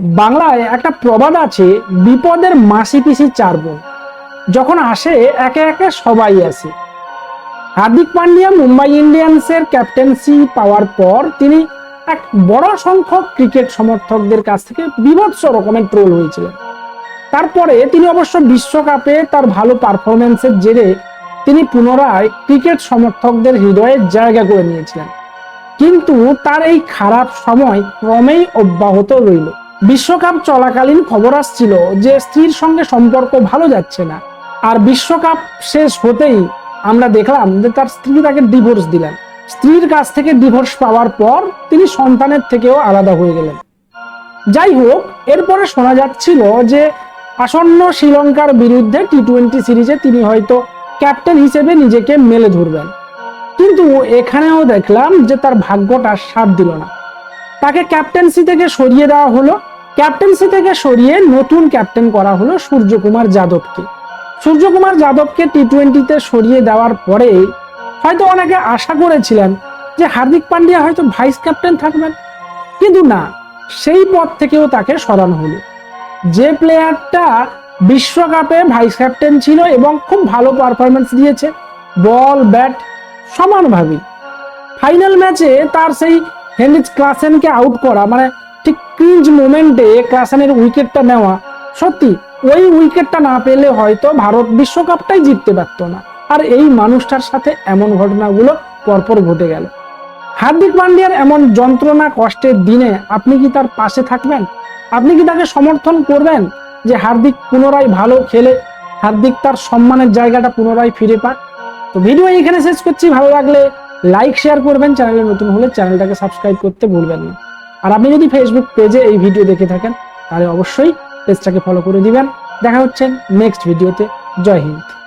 বাংলায় একটা প্রবাদ আছে, বিপদের মাসি পিসি চার বোন। যখন আসে, একে একে সবাই আসে। হার্দিক পান্ডিয়া মুম্বাই ইন্ডিয়ান্সের ক্যাপ্টেন্সি পাওয়ার পর তিনি এক বড় সংখ্যক ক্রিকেট সমর্থকদের কাছ থেকে বিভৎস রকমের ট্রোল হয়েছিলেন। তারপরে তিনি অবশ্য বিশ্বকাপে তার ভালো পারফরমেন্সের জেরে তিনি পুনরায় ক্রিকেট সমর্থকদের হৃদয়ে জায়গা করে নিয়েছিলেন। কিন্তু তার এই খারাপ সময় ক্রমেই অব্যাহত রইল। বিশ্বকাপ চলাকালীন খবর আসছিল যে স্ত্রীর সঙ্গে সম্পর্ক ভালো যাচ্ছে না। আর বিশ্বকাপ শেষ হতেই আমরা দেখলাম যে তার স্ত্রী তাকে ডিভোর্স দিলেন। স্ত্রীর কাছ থেকে ডিভোর্স পাওয়ার পর তিনি সন্তানের থেকেও আলাদা হয়ে গেলেন। যাই হোক, এরপরে শোনা যাচ্ছিল যে আসন্ন শ্রীলঙ্কার বিরুদ্ধে টি টোয়েন্টি সিরিজে তিনি হয়তো ক্যাপ্টেন হিসেবে নিজেকে মেলে ধরবেন। কিন্তু এখানেও দেখলাম যে তার ভাগ্যটা সাথ দিল না। তাকে ক্যাপ্টেন্সি থেকে সরিয়ে দেওয়া হলো। ক্যাপ্টেন্সি থেকে সরিয়ে নতুন ক্যাপ্টেন করা হলো সূর্যকুমার যাদবকে। সূর্যকুমার যাদবকে টি টোয়েন্টিতে সরিয়ে দেওয়ার পরে হয়তো অনেকে আশা করেছিলেন যে হার্দিক পান্ডিয়া হয়তো ভাইস ক্যাপ্টেন থাকবেন। কিন্তু না, সেই পদ থেকেও তাকে সরানো হলো। যে প্লেয়ারটা বিশ্বকাপে ভাইস ক্যাপ্টেন ছিল এবং খুব ভালো পারফরমেন্স দিয়েছে, বল, ব্যাট সমানভাবে ফাইনাল ম্যাচে তার সেই হেনরিচ ক্লাসেনকে আউট করা মানে ঠিক ক্রিঞ্জ মোমেন্টে ক্লাসেনের উইকেটটা নেওয়া। সত্যি, ওই উইকেটটা না পেলে হয়তো ভারত বিশ্বকাপটাই জিততে পারতো না। আর এই মানুষটার সাথে এমন ঘটনাগুলো পরপর ঘটে গেল। হার্দিক পান্ডিয়ার এমন যন্ত্রণা কষ্টের দিনে আপনি কি তার পাশে থাকবেন? আপনি কি তাকে সমর্থন করবেন যে হার্দিক পুনরায় ভালো খেলে? হার্দিক তার সম্মানের জায়গাটা পুনরায় ফিরে পাক। তো ভিডিও এখানে শেষ করছি। ভালো লাগলে লাইক শেয়ার করবেন। চ্যানেলে নতুন হলে চ্যানেলটাকে সাবস্ক্রাইব করতে ভুলবেন না। আর আপনি যদি ফেসবুক পেজে এই ভিডিও দেখে থাকেন, তাহলে অবশ্যই পেজটাকে ফলো করে দিবেন। দেখা হচ্ছে নেক্সট ভিডিওতে জয় হিন্দ।